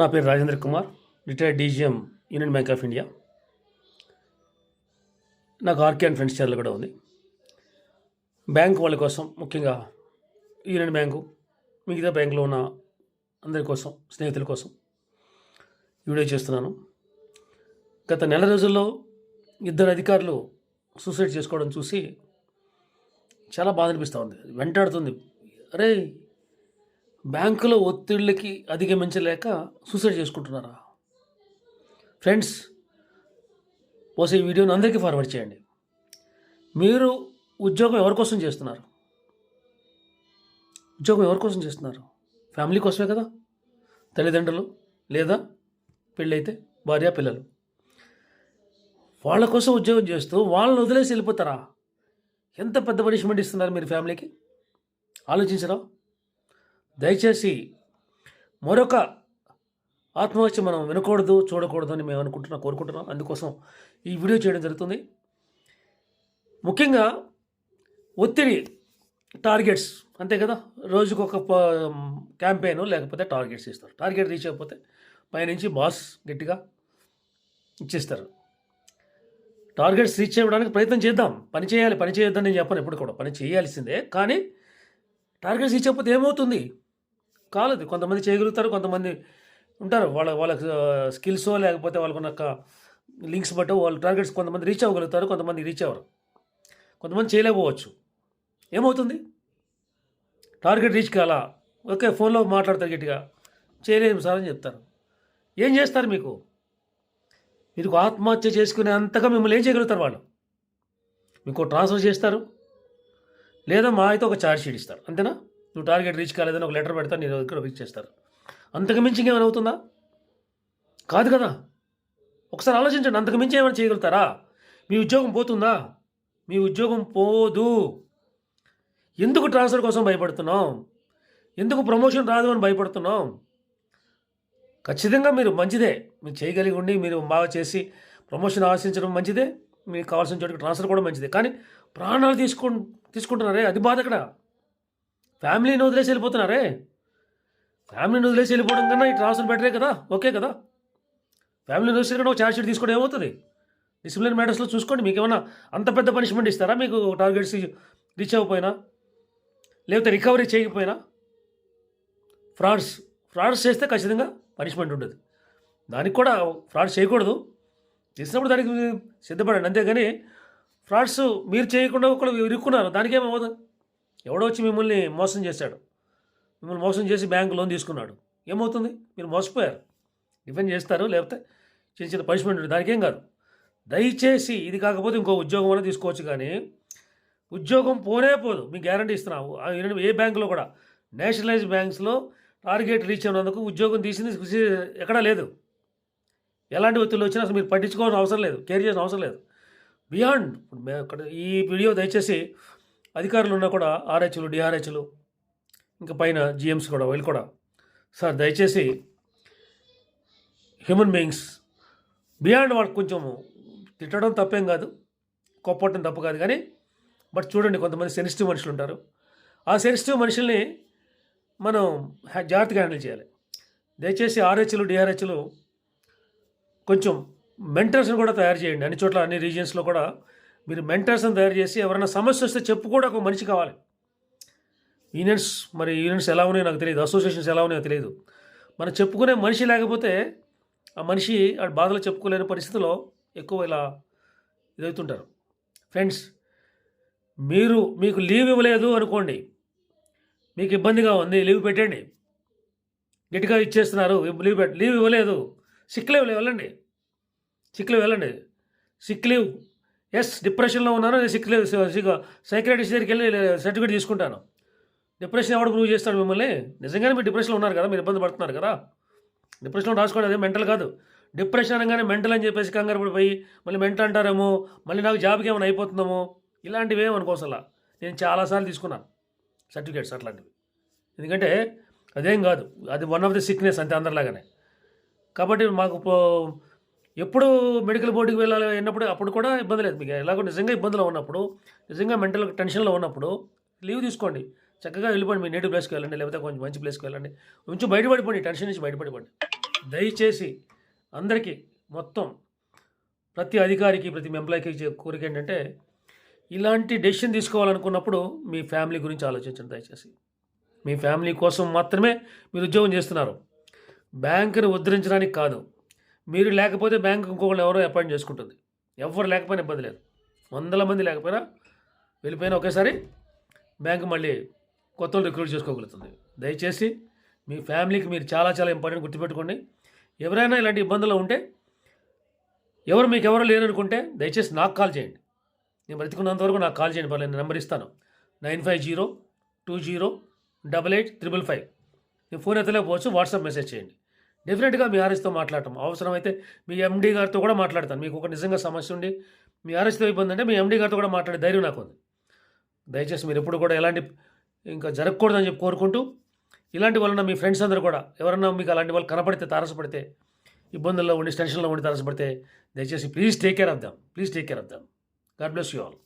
నా పేరు Rajendra Kumar retired DGM union bank of India. నాకు ఆర్కే అండ్ ఫ్రెండ్స్ ఛానల్ కూడా ఉంది. బ్యాంక్ వాళ్ళ కోసం ముఖ్యంగా యూనియన్ బ్యాంకు మిగతా బ్యాంకులో ఉన్న అందరి కోసం స్నేహితుల కోసం వీడియో చేస్తున్నాను. గత నెల రోజుల్లో ఇద్దరు అధికారులు సూసైడ్ చేసుకోవడం చూసి చాలా బాధ అనిపిస్తూ ఉంది. వెంటాడుతుంది. అరే బ్యాంకులో ఒత్తిళ్ళకి అధిగమించలేక సూసైడ్ చేసుకుంటున్నారా? ఫ్రెండ్స్ పోసే వీడియోని అందరికీ ఫార్వర్డ్ చేయండి. మీరు ఉద్యోగం ఎవరి కోసం చేస్తున్నారు? ఉద్యోగం ఎవరి కోసం చేస్తున్నారు? ఫ్యామిలీ కోసమే కదా? తల్లిదండ్రులు లేదా పెళ్ళైతే భార్య పిల్లలు? వాళ్ళ కోసం ఉద్యోగం చేస్తూ వాళ్ళని వదిలేసి వెళ్ళిపోతారా? ఎంత పెద్ద పనిష్మెంట్ ఇస్తున్నారు మీరు ఫ్యామిలీకి ఆలోచించరా? దయచేసి మరొక ఆత్మహత్య మనం వినకూడదు చూడకూడదు అని మేము అనుకుంటున్నాం కోరుకుంటున్నాం. అందుకోసం ఈ వీడియో చేయడం జరుగుతుంది. ముఖ్యంగా ఒత్తిడి టార్గెట్స్ అంతే కదా? రోజుకు ఒక క్యాంపెయిన్ లేకపోతే టార్గెట్స్ ఇస్తారు. టార్గెట్ రీచ్ అయిపోతే పైనుంచి బాస్ గట్టిగా ఇచ్చేస్తారు. టార్గెట్స్ రీచ్ చేయడానికి ప్రయత్నం చేద్దాం. పని చేయాలి పని చేయొద్దని నేను చెప్పను ఎప్పుడు కూడా. పని చేయాల్సిందే. కానీ టార్గెట్స్ రీచ్ అయిపోతే ఏమవుతుంది? కాలేదు. కొంతమంది చేయగలుగుతారు కొంతమంది ఉంటారు. వాళ్ళ వాళ్ళ స్కిల్స్ లేకపోతే వాళ్ళకున్న లింక్స్ బట్టి వాళ్ళు టార్గెట్స్ కొంతమంది రీచ్ అవ్వగలుగుతారు కొంతమంది రీచ్ అవ్వరు. కొంతమంది చేయలేకపోవచ్చు. ఏమవుతుంది? టార్గెట్ రీచ్ కాల. ఓకే ఫోన్లో మాట్లాడతారు గట్టిగా. చేయలేము సార్ అని చెప్తారు. ఏం చేస్తారు మీకు? మీరు ఆత్మహత్య చేసుకునే అంతగా మిమ్మల్ని ఏం చేయగలుగుతారు వాళ్ళు? మీకు ట్రాన్స్ఫర్ చేస్తారు. లేదా మా అయితే ఒక ఛార్జ్ షీట్ ఇస్తారు. అంతేనా? నువ్వు టార్గెట్ రీచ్ కాలేదని ఒక లెటర్ పెడతాను నేను దగ్గర రీచ్ చేస్తారు. అంతకు మించి ఇంకేమైనా అవుతుందా? కాదు కదా. ఒకసారి ఆలోచించండి అంతకు మించి ఏమైనా చేయగలుగుతారా? మీ ఉద్యోగం పోతుందా? మీ ఉద్యోగం పోదు. ఎందుకు ట్రాన్స్ఫర్ కోసం భయపడుతున్నాం? ఎందుకు ప్రమోషన్ రాదు అని భయపడుతున్నాం? ఖచ్చితంగా మీరు మంచిదే. మీరు చేయగలిగి ఉండి మీరు బాగా చేసి ప్రమోషన్ ఆశించడం మంచిదే. మీకు కావాల్సిన చోటుకి ట్రాన్స్ఫర్ కూడా మంచిదే. కానీ ప్రాణాలు తీసుకు తీసుకుంటున్నారే అది బాధ అక్కడ ఫ్యామిలీని వదిలేసి వెళ్ళిపోతున్నారే? ఫ్యామిలీని వదిలేసి వెళ్ళిపోవడం కన్నా ఈ ట్రాన్స్ఫర్ బెటరే కదా ఓకే కదా? ఫ్యామిలీని వదిలేసి కన్నా ఒక ఛార్జ్ షీట్ తీసుకోవడం ఏమవుతుంది? డిసిప్లిన్ మ్యాటర్స్లో చూసుకోండి మీకు ఏమైనా అంత పెద్ద పనిష్మెంట్ ఇస్తారా? మీకు టార్గెట్స్ రీచ్ అవ్వకపోయినా? లేకపోతే రికవరీ చేయకపోయినా? ఫ్రాడ్స్ ఫ్రాడ్స్ చేస్తే ఖచ్చితంగా పనిష్మెంట్ ఉంటుంది దానికి కూడా ఫ్రాడ్స్ చేయకూడదు. చేసినప్పుడు దానికి సిద్ధపడండి. అంతేగాని ఫ్రాడ్స్ మీరు చేయకుండా ఒకళ్ళు ఇరుక్కున్నారు. దానికేమవుతుంది? ఎవడో వచ్చి మిమ్మల్ని మోసం చేశాడు? మిమ్మల్ని మోసం చేసి బ్యాంక్ లోన్ తీసుకున్నాడు. ఏమవుతుంది? మీరు మోసపోయారు. డిఫెండ్ చేస్తారు లేకపోతే చిన్న చిన్న పనిష్మెంట్ ఉంటుంది దానికేం కాదు. దయచేసి ఇది కాకపోతే ఇంకో ఉద్యోగం అనేది తీసుకోవచ్చు కానీ ఉద్యోగం పోనే పోదు. మీకు గ్యారంటీ ఇస్తున్నాము. ఆ ఏ బ్యాంకులో కూడా. నేషనలైజ్ బ్యాంక్స్లో టార్గెట్ రీచ్ అయినందుకు ఉద్యోగం తీసింది ఎక్కడా లేదు. ఎలాంటి ఒత్తిళ్ళు వచ్చినా అసలు మీరు పట్టించుకోవాల్సిన అవసరం లేదు. కేర్ చేసిన అవసరం లేదు. బియాండ్. ఈ వీడియో దయచేసి అధికారులు ఉన్నా కూడా ఆర్హెచ్లు డిఆర్హెచ్లు ఇంకా పైన జిఎమ్స్ కూడా వీళ్ళు కూడా. సార్ దయచేసి హ్యూమన్ బీయింగ్స్ బియాండ్ వాళ్ళకి కొంచెం తిట్టడం తప్పేం కాదు కొప్పటం తప్పు కాదు. కానీ బట్ చూడండి కొంతమంది సెన్సిటివ్ మనుషులు ఉంటారు. ఆ సెన్సిటివ్ మనుషుల్ని మనం జాగ్రత్తగా హ్యాండిల్ చేయాలి. దయచేసి ఆర్హెచ్లు డిఆర్హెచ్లు కొంచెం మెంటర్స్ని కూడా తయారు చేయండి. అన్ని చోట్ల అన్ని రీజియన్స్లో కూడా మీరు మెంటర్స్ని తయారు చేసి ఎవరైనా సమస్య వస్తే చెప్పు కూడా ఒక మనిషి కావాలి. యూనియన్స్ మరి యూనియన్స్ ఎలా ఉన్నాయో నాకు తెలియదు. అసోసియేషన్స్ ఎలా ఉన్నాయో తెలియదు. మనం చెప్పుకునే మనిషి లేకపోతే ఆ మనిషి ఆ బాధలు చెప్పుకోలేని పరిస్థితిలో ఎక్కువ ఇలా ఇదవుతుంటారు. ఫ్రెండ్స్ మీరు మీకు లీవ్ ఇవ్వలేదు అనుకోండి మీకు ఇబ్బందిగా ఉంది లీవ్ పెట్టండి. గట్టిగా ఇచ్చేస్తున్నారు లీవ్ పెట్ లీవ్ ఇవ్వలేదు. సిక్ లీవ్ వెళ్ళండి. సిక్ లీవ్ వెళ్ళండి. సిక్ లీవ్ ఎస్ డిప్రెషన్లో ఉన్నాను నేను సైక్రటిస్ట్ దగ్గరికి వెళ్ళి సర్టిఫికేట్ తీసుకుంటాను. డిప్రెషన్ ఎవడు ప్రూవ్ చేస్తాడు మిమ్మల్ని? నిజంగానే మీరు డిప్రెషన్లో ఉన్నారు కదా మీరు ఇబ్బంది పడుతున్నారు కదా? డిప్రెషన్లో రాసుకోండి అదే మెంటల్ కాదు. డిప్రెషన్ అనగానే మెంటల్ అని చెప్పేసి కంగారు పడిపోయి మళ్ళీ మెంటల్ అంటారేమో మళ్ళీ నాకు జాబ్కి ఏమైనా అయిపోతుందేమో ఇలాంటివి ఏమనుకోసలా నేను చాలాసార్లు తీసుకున్నాను సర్టిఫికేట్స్ అట్లాంటివి. ఎందుకంటే అదేం కాదు అది వన్ ఆఫ్ ది సిక్నెస్ అంతే అందరిలాగానే. కాబట్టి మాకు పో- ఎప్పుడు మెడికల్ బోర్డుకి వెళ్ళాలి అన్నప్పుడు అప్పుడు కూడా ఇబ్బంది లేదు. మీకు ఎలాగో నిజంగా ఇబ్బందులో ఉన్నప్పుడు నిజంగా మెంటల్ టెన్షన్లో ఉన్నప్పుడు లీవ్ తీసుకోండి. చక్కగా వెళ్ళిపోండి మీ నేటివ్ ప్లేస్కి వెళ్ళండి లేకపోతే కొంచెం మంచి ప్లేస్కి వెళ్ళండి. కొంచెం బయటపడిపోండి టెన్షన్ నుంచి బయటపడిపోండి. దయచేసి అందరికీ మొత్తం ప్రతి అధికారికి ప్రతి ఎంప్లాయీకి కోరిక ఏంటంటే ఇలాంటి డెసిషన్ తీసుకోవాలనుకున్నప్పుడు మీ ఫ్యామిలీ గురించి ఆలోచించండి దయచేసి. మీ ఫ్యామిలీ కోసం మాత్రమే మీరు ఉద్యోగం చేస్తున్నారు. బ్యాంకుని ఉద్ధరించడానికి కాదు. మీరు లేకపోతే బ్యాంకు ఇంకొకళ్ళు ఎవరో అపాయింట్ చేసుకుంటుంది. ఎవరు లేకపోయినా ఇబ్బంది లేదు. వందల మంది లేకపోయినా వెళ్ళిపోయినా ఒకేసారి బ్యాంకు మళ్ళీ కొత్త రిక్రూట్ చేసుకోగలుగుతుంది. దయచేసి మీ ఫ్యామిలీకి మీరు చాలా చాలా ఇంపార్టెంట్ గుర్తుపెట్టుకోండి. ఎవరైనా ఇలాంటి ఇబ్బందులు ఉంటే ఎవరు మీకు ఎవరు లేరనుకుంటే దయచేసి నాకు కాల్ చేయండి. నేను బ్రతికున్నంత వరకు నాకు కాల్ చేయండి. పర్లేదు నెంబర్ ఇస్తాను. Nine five zero two zero double eight triple five. నేను ఫోన్ ఎత్తలేకపోవచ్చు వాట్సాప్ మెసేజ్ చేయండి. డెఫినెట్గా మీ ఆర్ఎస్తో మాట్లాడటం. అవసరమైతే మీ ఎండీ గారితో కూడా మాట్లాడతాను. మీకు ఒక నిజంగా సమస్య ఉండి మీ ఆర్ఎస్తో ఇబ్బంది అంటే మీ ఎండీ గారితో కూడా మాట్లాడే ధైర్యం నాకు ఉంది. దయచేసి మీరు ఎప్పుడు కూడా ఎలాంటి ఇంకా జరగకూడదని చెప్పి కోరుకుంటూ ఇలాంటి వలన మీ ఫ్రెండ్స్ అందరూ కూడా ఎవరన్నా మీకు అలాంటి వాళ్ళు కనపడితే తారసపడితే ఇబ్బందుల్లో ఉండి టెన్షన్లో ఉండి తారసపడితే దయచేసి please take care of them. Please take care of them. God bless you all.